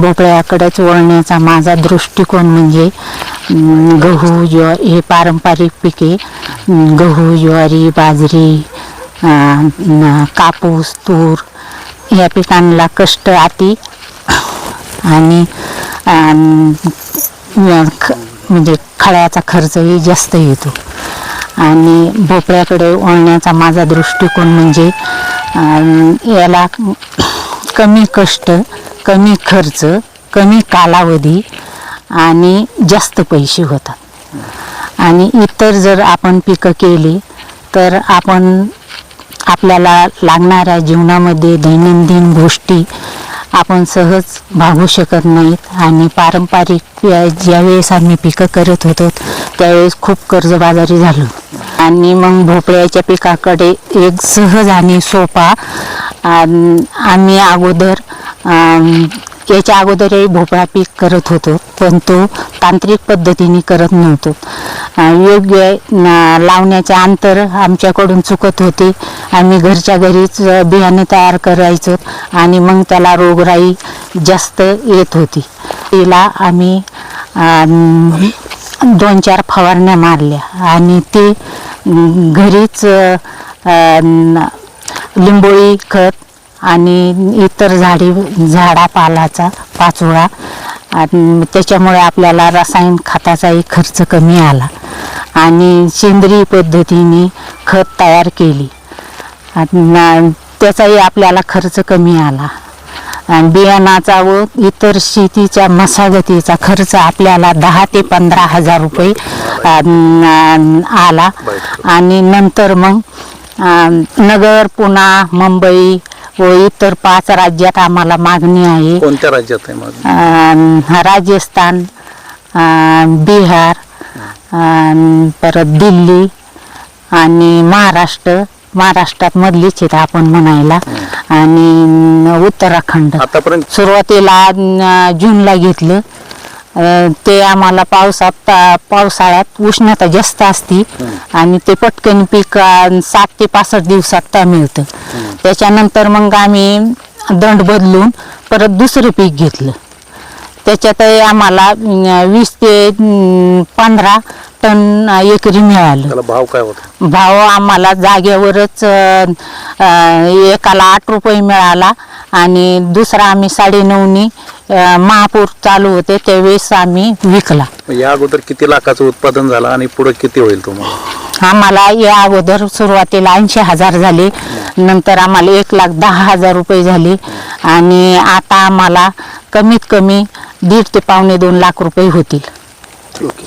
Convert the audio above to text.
भोपळ्याकडेच वळण्याचा माझा दृष्टिकोन म्हणजे गहू ज्वारी हे पारंपरिक पिके गहू ज्वारी बाजरी कापूस तूर या पिकांना कष्ट अति आणि ख- म्हणजे खळ्याचा खर्चही जास्त येतो. आणि भोपळ्याकडे वळण्याचा माझा दृष्टिकोन म्हणजे याला कमी कष्ट कमी खर्च कमी कालावधी आणि जास्त पैसे होतात. आणि इतर जर आपण पिकं केली तर आपण आपल्याला लागणाऱ्या जीवनामध्ये दैनंदिन गोष्टी आपण सहज भागू शकत नाहीत. आणि पारंपरिक ज्यावेळेस आम्ही पिकं करत होतो त्यावेळेस खूप कर्जबाजारी झालो. आणि मग भोपळ्याच्या पिकाकडे एक सहज आणि सोपा आम्ही अगोदर याच्या अगोदरही भोपळा पीक करत होतो पण तो तांत्रिक पद्धतीने करत नव्हतो. योग्य न- लावण्याचे अंतर आमच्याकडून चुकत होते. आम्ही घरच्या घरीच बियाणे तयार करायचो आणि मग त्याला रोगराई जास्त येत होती. तिला आम्ही दोन चार फवारण्या मारल्या आणि ते घरीच लिंबोळी खत आणि इतर झाडी झाडापालाचा पाचोळा. आणि त्याच्यामुळे आपल्याला रासायन खताचाही खर्च कमी आला. आणि सेंद्रिय पद्धतीने खत तयार केली. त्याचाही आपल्याला खर्च कमी आला. आणि बियाणाचा व इतर शेतीच्या मशागतीचा खर्च आपल्याला दहा ते पंधरा हजार रुपये आला. आणि नंतर मग नगर पुणा मुंबई व इतर पाच राज्यात आम्हाला मागणी आहे. कोणत्या राज्यात आहे राजस्थान बिहार परत दिल्ली आणि महाराष्ट्र. महाराष्ट्रात मधलीच आहेत आपण म्हणायला. आणि उत्तराखंड. आतापर्यंत सुरुवातीला अं, जूनला घेतलं. ते आम्हाला पावसात पावसाळ्यात उष्णता जास्त असती आणि ते पटकन पीक सात ते पासष्ट दिवसात मिळतं. त्याच्यानंतर मग आम्ही दंड बदलून परत दुसरं पीक घेतलं. त्याच्यातही आम्हाला वीस ते पंधरा टन एकरी मिळालं. भाव काय होता? भाव आम्हाला जागेवरच एकाला आठ रुपये मिळाला. आणि दुसरा आम्ही साडेनऊनी महापूर चालू होते त्यावेळेस आम्ही विकला. या अगोदर किती लाखाचं उत्पादन झालं आणि पुढे किती होईल तुम्हाला? आम्हाला या अगोदर सुरुवातीला ऐंशी हजार झाले नंतर आम्हाला एक लाख दहा हजार रुपये झाले आणि आता आम्हाला कमीत कमी दीड ते पावणे दोन लाख रुपये होतील. ओके.